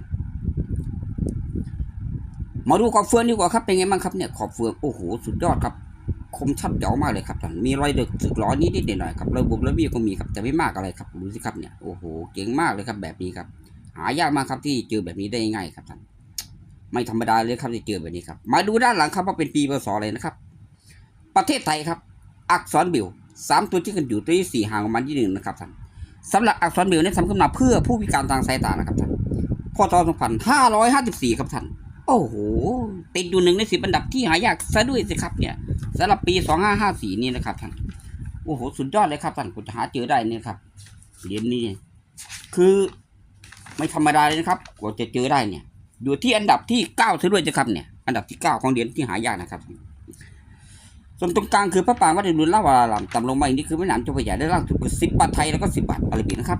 น มาดูขอบเฟืองดีกว่าครับเป็นไงบ้างครับเนี่ยขอบเฟืองโอ้โหสุดยอดครับคมชัดเจ๋วมากเลยครับท่านมีรอยเดือกสึกล้อนิดนิดหน่อยๆครับระบบระเบียก็มีครับแต่ไม่มากอะไรครับดูสิครับเนี่ยโอ้โหเก่งมากเลยครับแบบนี้ครับ หายากมากครับที่เจอแบบนี้ได้ง่ายครับท่านไม่ธรรมดาเลยครับที่เจอแบบนี้ครับ มาดูด้านหลังครับว่าเป็นปีพศอะไรนะครับ ประเทศไทยครับ อักษรบิวสามตัวที่กันอยู่ตัวที่สี่ห่างประมาณที่หนึ่งนะครับท่านสำหรับอักษรบิวเนี่ยทำขึ้นมาเพื่อผู้พิการทางสายตานะครับท่านพศ2554ครับท่าน โอ้โหติดอยู่หนึ่งในสิบอันดับที่หายากซะด้วยสิครับเนี่ยสำหรับปีสองห้าห้าสี่นี่นะครับท่านโอ้โหสุดยอดเลยครับท่านคุณจะหาเจอได้นี่ครับเหรียญนี้คือไม่ธรรมดาเลยนะครับกว่าจะเจอได้เนี่ย อยู่ที่อันดับที่เก้าซะด้วยสิครับเนี่ย อันดับที่เก้าของเหรียญที่หายากนะครับส่วนตรงกลางคือพระปรางวัดอรุณลาวารารามต่ำลงมาอีกนี่คือแม่น้ำเจ้าพระยาได้ล่างสุดคือสิบบาทไทยแล้วก็สิบบาทอาราบิกนะครับ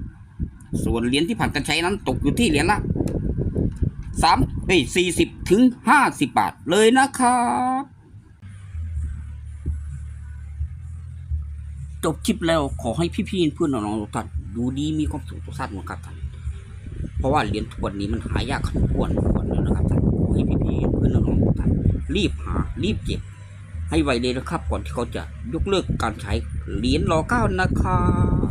ส่วนเหรียญที่ผ่านการใช้นั้นตกอยู่ที่เหรียญละสามเอ้ยสี่สิบถึงห้าสิบบาทเลยนะครับจบคลิปแล้วขอให้พี่ๆเพื่อนน้องๆทุกท่านดูดีมีความสุขทุกท่านนะครับท่านเพราะว่าเหรียญทวนนี้มันหายากขั้นควรควรแล้วนะครับท่านขอให้พี่ๆเพื่อนน้องๆทุกท่านรีบหารีบเก็บให้ไวเลยนะครับ ก่อนที่เขาจะยกเลิกการใช้เหรียญรอเก้านะครับ